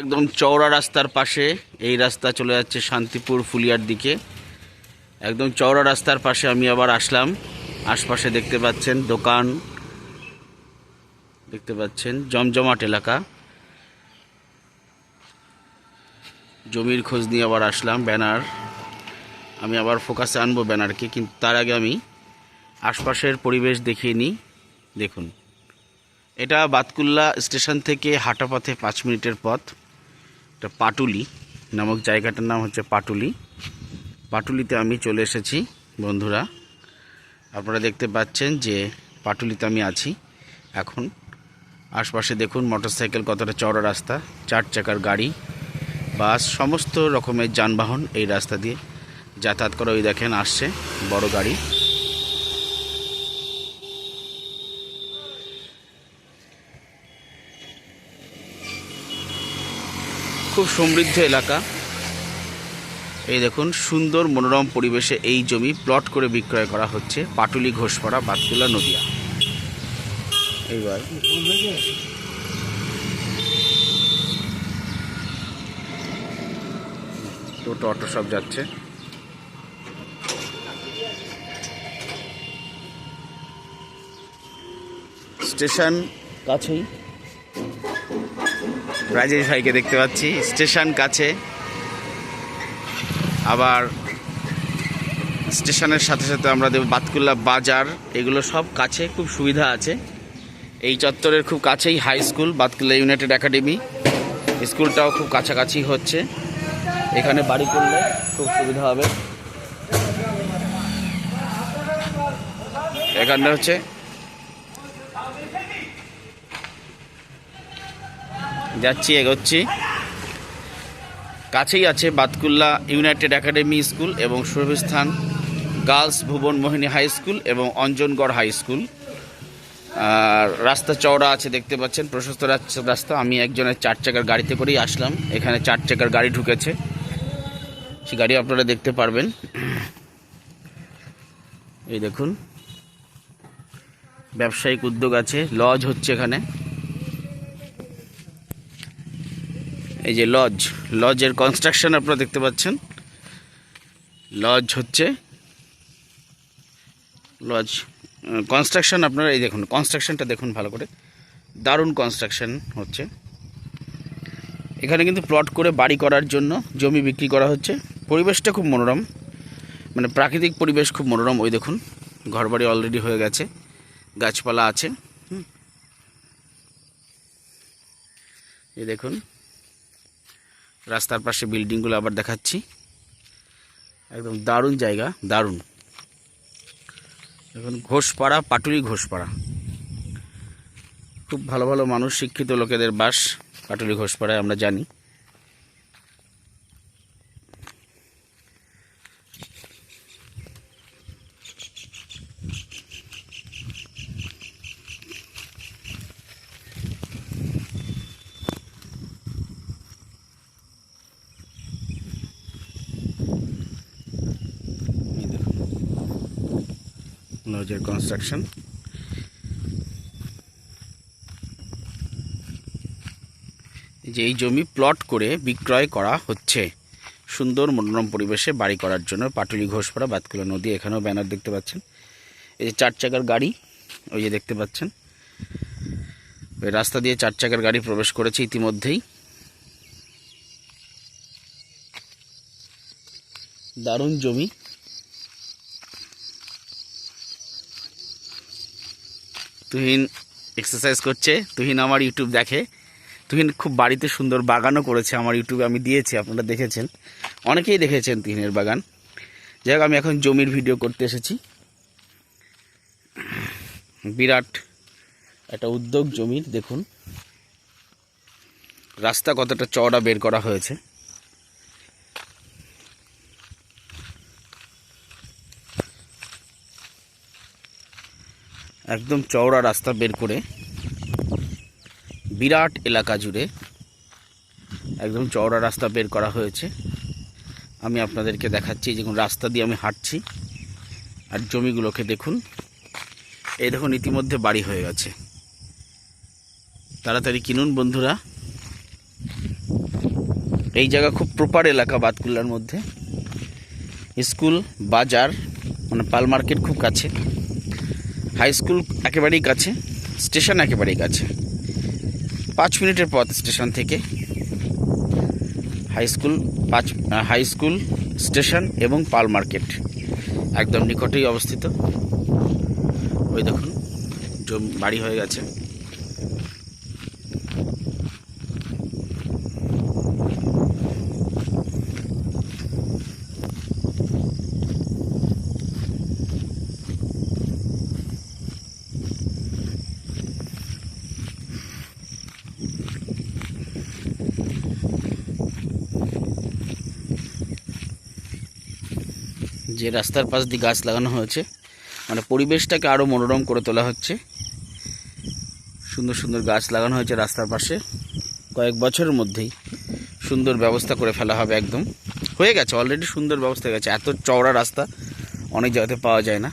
একদম চওড়া রাস্তার পাশে এই রাস্তা চলে যাচ্ছে শান্তিপুর ফুলিয়ার দিকে। একদম চওড়া রাস্তার পাশে আমি আবার আসলাম। আশপাশে দেখতে পাচ্ছেন দোকান, দেখতে পাচ্ছেন জমজমাট এলাকা। জমির খোঁজ নিয়ে আবার আসলাম ব্যানার। আমি আবার ফোকাসে আনব ব্যানারকে, কিন্তু তার আগে আমি আশপাশের পরিবেশ দেখিয়ে নিই। দেখুন, এটা বাতকুল্লা স্টেশন থেকে হাঁটা পথে পাঁচ মিনিটের পথ। এটা পাটুলি নামক জায়গাটার নাম হচ্ছে পাটুলি। পাটুলিতে আমি চলে এসেছি, বন্ধুরা। আপনারা দেখতে পাচ্ছেন যে পাটুলিতে আমি আছি। এখন আশপাশে দেখুন মোটরসাইকেল কতটা চওড়া রাস্তা, চার চাকার গাড়ি, বাস, সমস্ত রকমের যানবাহন এই রাস্তা দিয়ে যাতায়াত করে ওই দেখেন, আসছে বড় গাড়ি। খুব সমৃদ্ধ এলাকা। এই দেখুন, সুন্দর মনোরম পরিবেশে এই জমি প্লট করে বিক্রয় করা হচ্ছে পাটুলি, ঘোষপাড়া, বাতকুলা, নদিয়া। এইবার টোটো, অটো সব যাচ্ছে। স্টেশন কাছেই রাজেশ ভাইকে দেখতে পাচ্ছি। স্টেশন কাছে। আবার স্টেশনের সাথে সাথে আমরা দেব বাতকুল্লা বাজার। এগুলো সব কাছে, খুব সুবিধা আছে। এই চত্বরের খুব কাছেই high school Batkulla United Academy স্কুলটাও খুব কাছাকাছি হচ্ছে। এখানে বাড়ি করলে খুব সুবিধা হবে। এখানটা হচ্ছে যাচ্ছি, এগোচ্ছি। কাছেই আছে বাতকুল্লা ইউনাইটেড একাডেমি স্কুল এবং Surbhisthan girls Bhuban Mohini high school এবং অঞ্জনগড় হাই স্কুল। আর রাস্তা চওড়া আছে, দেখতে পাচ্ছেন। প্রশস্ত রাস্তা আমি একজনের চার চাকার গাড়িতে করেই আসলাম। এখানে চার চাকার গাড়ি ঢুকেছে। সে গাড়ি আপনারা দেখতে পারবেন। এই দেখুন। ব্যবসায়িক উদ্যোগ আছে, লজ হচ্ছে এখানে। এই যে লজ লজের কনস্ট্রাকশন আপনারা দেখতে পাচ্ছেন। লজ হচ্ছে লজ কনস্ট্রাকশন আপনারা এই দেখুন কনস্ট্রাকশনটা দেখুন ভালো করে। দারুণ কনস্ট্রাকশন হচ্ছে। এখানে কিন্তু প্লট করে বাড়ি করার জন্য জমি বিক্রি করা হচ্ছে। পরিবেশটা খুব মনোরম। মানে প্রাকৃতিক পরিবেশ খুব মনোরম, ওই দেখুন। ঘরবাড়ি অলরেডি হয়ে গেছে। গাছপালা আছে। এই দেখুন। রাস্তার পাশে বিল্ডিংগুলো আবার দেখাচ্ছি। একদম দারুণ জায়গা, দারুণ। এখন ঘোষপাড়া, পাটুলি ঘোষপাড়া। খুব ভালো ভালো মানুষ, শিক্ষিত লোকেদের বাস পাটুলি ঘোষপাড়ায়, আমরা জানি। লজের কনস্ট্রাকশন যে এই জমি প্লট করে বিক্রয় করা হচ্ছে। সুন্দর মনোরম পরিবেশে বাড়ি করার জন্য পাটুলি, ঘোষপাড়া, বাতকুলা নদী, এখানেও ব্যানার দেখতে পাচ্ছেন। এই যে চার চাকার গাড়ি, ওই যে দেখতে পাচ্ছেন। রাস্তা দিয়ে চার চাকার গাড়ি প্রবেশ করেছে ইতিমধ্যেই। দারুণ জমি। তুহিন এক্সারসাইজ করছে। তুহিন আমার ইউটিউব দেখে। তুহিন খুব বাড়িতে সুন্দর বাগানও করেছে আমার ইউটিউবে আমি দিয়েছি, আপনারা দেখেছেন। অনেকেই দেখেছেন তুহিনের বাগান। যাই হোক, আমি এখন জমির ভিডিও করতে এসেছি। বিরাট একটা উদ্যোগ জমির, দেখুন। রাস্তা কতটা চওড়া বের করা হয়েছে। একদম চওড়া রাস্তা বের করে বিরাট এলাকা জুড়ে একদম চওড়া রাস্তা বের করা হয়েছে। আমি আপনাদেরকে দেখাচ্ছি দেখুন রাস্তা দিয়ে আমি হাঁটছি আর জমিগুলোকে দেখুন। এই দেখুন, ইতিমধ্যে বাড়ি হয়ে গেছে। তাড়াতাড়ি কিনুন বন্ধুরা। এই জায়গা খুব প্রপার এলাকা বাতকুল্লার মধ্যে। স্কুল, বাজার মানে পাল মার্কেট খুব কাছে। হাই স্কুল একেবারেই কাছে, স্টেশন একেবারেই কাছে। পাঁচ মিনিটের পথ স্টেশন থেকে। হাই স্কুল, পাঁচ, হাই স্কুল, স্টেশন এবং পাল মার্কেট, একদম নিকটেই অবস্থিত। ওই দেখুন বাড়ি হয়ে গেছে। যে রাস্তার পাশ দিয়ে গাছ লাগানো হয়েছে মানে পরিবেশটাকে আরও মনোরম করে তোলা হচ্ছে। সুন্দর সুন্দর গাছ লাগানো হয়েছে রাস্তার পাশে। কয়েক বছরের মধ্যেই সুন্দর ব্যবস্থা করে ফেলা হবে একদম। হয়ে গেছে অলরেডি সুন্দর ব্যবস্থা হয়ে গেছে। এত চওড়া রাস্তা অনেক জায়গাতে পাওয়া যায় না।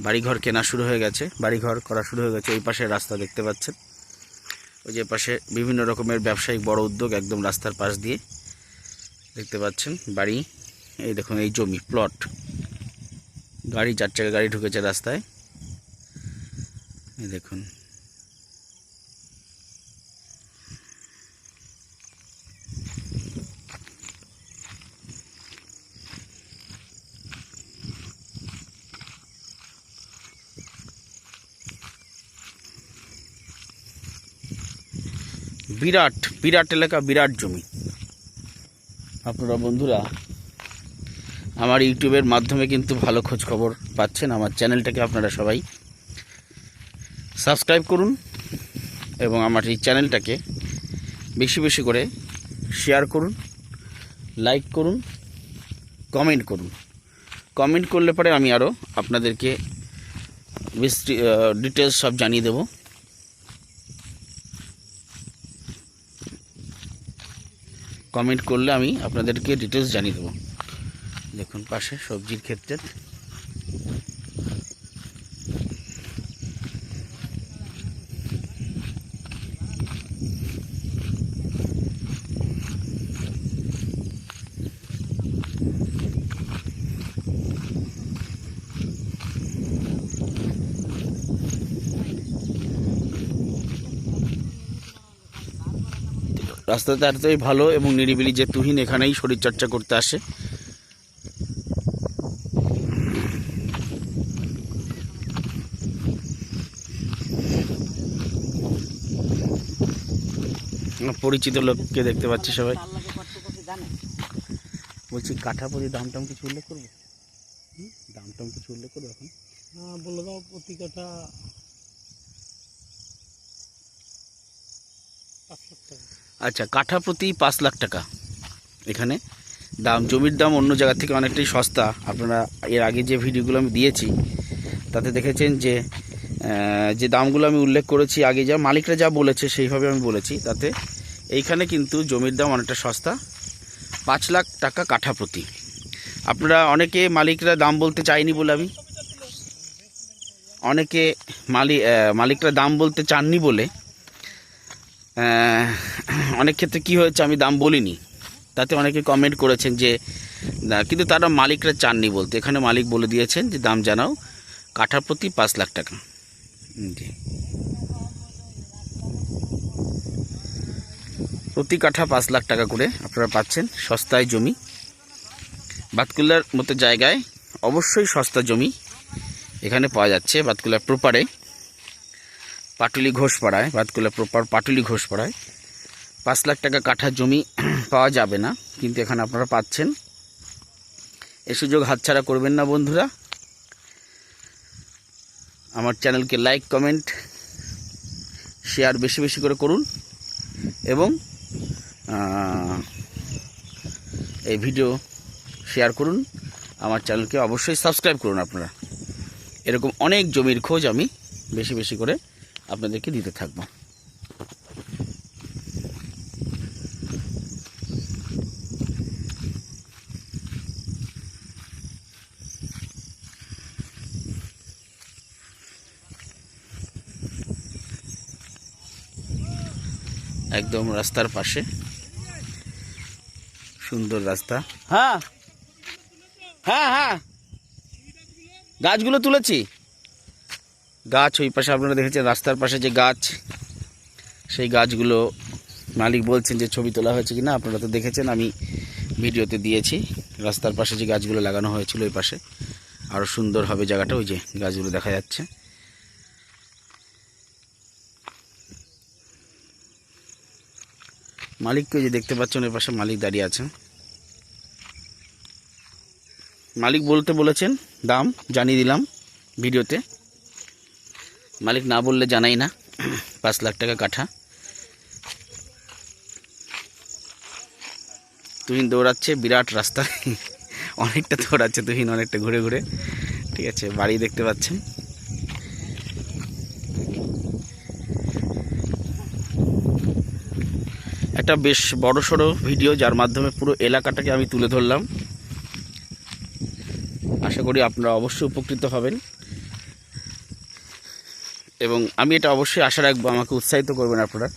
বাড়িঘর কেনা শুরু হয়ে গেছে, বাড়িঘর করা শুরু হয়ে গেছে। ওই পাশে রাস্তা দেখতে পাচ্ছেন। ওই যে পাশে বিভিন্ন রকমের ব্যবসায়িক বড় উদ্যোগ একদম রাস্তার পাশ দিয়ে। দেখতে পাচ্ছেন বাড়ি। এই দেখুন, এই জমি প্লট গাড়ি, চার চাকা গাড়ি ঢুকেছে রাস্তায়। এই দেখুন। বিরাট বিরাট এলাকা, বিরাট জমি। আপনারা, বন্ধুরা আমার ইউটিউবের মাধ্যমে কিন্তু ভালো খোঁজ খবর পাচ্ছেন। আমার চ্যানেলটাকে আপনারা সবাই সাবস্ক্রাইব করুন এবং আমার এই চ্যানেলটাকে বেশি বেশি করে শেয়ার করুন, লাইক করুন, কমেন্ট করুন। কমেন্ট করলে পরে আমি আরও আপনাদেরকে ডিটেলস সব জানিয়ে দেবো। কমেন্ট করলে আমি আপনাদেরকে ডিটেলস জানিয়ে দেবো। দেখুন পাশে সবজির ক্ষেত্রে। রাস্তাটা এতই ভালো এবং নিরিবিলি যে তুহিন এখানেই শরীরচর্চা করতে আসে। পরিচিত লোককে দেখতে পাচ্ছি সবাই। বলছি কাঠাপতি দাম টাম কিছু উল্লেখ করব? দাম টাম কিছু উল্লেখ করব এখন? বলে দাও প্রতি কাঠা আচ্ছা কাঠা প্রতি পাঁচ লাখ টাকা এখানে। দাম জমির দাম অন্য জায়গা থেকে অনেকটাই সস্তা। আপনারা এর আগে যে ভিডিওগুলো আমি দিয়েছি তাতে দেখেছেন যে যে দামগুলো আমি উল্লেখ করেছি আগে যা মালিকরা যা বলেছে সেইভাবে আমি বলেছি তাতে এইখানে কিন্তু জমির দাম অনেকটা সস্তা। পাঁচ লাখ টাকা কাঠা প্রতি। আপনারা অনেকে মালিকরা দাম বলতে চায়নি বলে আমি। অনেকে মালিক মালিকরা দাম বলতে চাননি বলে। অনেক ক্ষেত্রে কি হয়েছে আমি দাম বলিনি। তাতে অনেকে কমেন্ট করেছেন যে কিন্তু তারা মালিকরা চাননি বলতে। এখানে মালিক বলে দিয়েছেন যে, দাম জানাও, কাঠা প্রতি পাঁচ লাখ টাকা। জি। প্রতি কাঠা পাঁচ লাখ টাকা করে আপনারা পাচ্ছেন সস্তায় জমি। বাতকুল্লার মতো জায়গায় অবশ্যই সস্তা জমি এখানে পাওয়া যাচ্ছে বাতকুল্লার প্রপারে। পাটুলি ঘোষপাড়ায় বাতকুলা প্রপার পাটুলি ঘোষপাড়ায় পাঁচ লাখ টাকা কাঠা জমি পাওয়া যাবে না, কিন্তু এখানে আপনারা পাচ্ছেন। এ সুযোগ হাতছাড়া করবেন না বন্ধুরা। আমার চ্যানেলকে লাইক, কমেন্ট, শেয়ার বেশি বেশি করে করুন এবং এই ভিডিও শেয়ার করুন, আমার চ্যানেলকে অবশ্যই সাবস্ক্রাইব করুন আপনারা। এরকম অনেক জমির খোঁজ আমি বেশি বেশি করে আপনাদেরকে দিতে থাকব। একদম রাস্তার পাশে। সুন্দর রাস্তা। হ্যাঁ। হ্যাঁ হ্যাঁ। গাছগুলো তুলেছি। গাছ ওই পাশে আপনারা দেখেছেন, রাস্তার পাশে যে গাছ, সেই গাছগুলো মালিক বলছেন যে ছবি তোলা হয়েছে কিনা, আপনারা তো দেখেছেন, আমি ভিডিওতে দিয়েছি। রাস্তার পাশে যে গাছগুলো লাগানো হয়েছিল ওই পাশে। আরও সুন্দর হবে জায়গাটা, ওই যে গাছগুলো দেখা যাচ্ছে। মালিককে যে দেখতে পাচ্ছেন, ওই পাশে মালিক দাঁড়িয়ে আছেন। মালিক বলতে বলেছেন, দাম জানিয়ে দিলাম ভিডিওতে। মালিক না বললে জানাই না, পাঁচ লাখ টাকা কাঠা। তুহিন দৌড়াচ্ছে, বিরাট রাস্তা। অনেকটা দৌড়াচ্ছে তুহিন, অনেকটা ঘুরে ঘুরে। ঠিক আছে, বাড়ি দেখতে পাচ্ছেন। একটা বেশ বড় সড়ো ভিডিও, যার মাধ্যমে পুরো এলাকাটাকে আমি তুলে ধরলাম। করি আপনারা অবশ্যই উপকৃত হবেন। এবং আমি এটা অবশ্যই আশা রাখব আমাকে উৎসাহিত করবেন আপনারা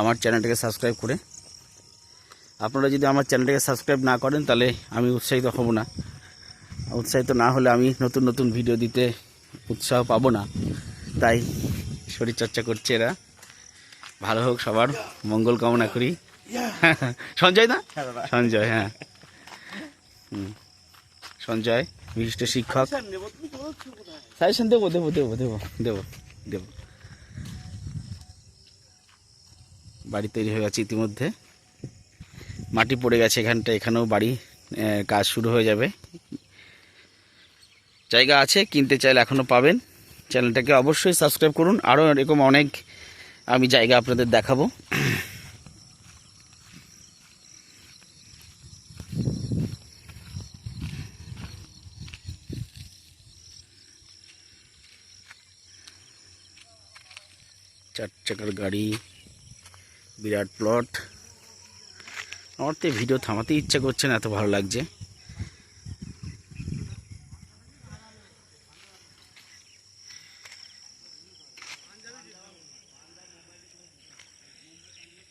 আমার চ্যানেলটাকে সাবস্ক্রাইব করে। আপনারা যদি আমার চ্যানেলটাকে সাবস্ক্রাইব না করেন তাহলে আমি উৎসাহিত হব না। উৎসাহিত না হলে আমি নতুন নতুন ভিডিও দিতে উৎসাহ পাবো না। তাই শরীরচর্চা করছে এরা। ভালো হোক সবার মঙ্গল কামনা করি। সঞ্জয় না? সঞ্জয় হ্যাঁ। হুম। সঞ্জয়? বিশিষ্ট শিক্ষক। সাজেশন দেবো দেবো দেবো দেবো দেবো দেবো বাড়ি তৈরি হয়ে গেছে ইতিমধ্যে। মাটি পড়ে গেছে এখানটা এখানেও বাড়ি কাজ শুরু হয়ে যাবে। জায়গা আছে কিনতে চাইলে এখনও পাবেন। চ্যানেলটাকে অবশ্যই সাবস্ক্রাইব করুন। আরও এরকম অনেক আমি জায়গা আপনাদের দেখাবো। চার চাকার গাড়ি, বিরাট প্লট আমার তো ভিডিও থামাতে ইচ্ছা করছে না, এত ভালো লাগছে।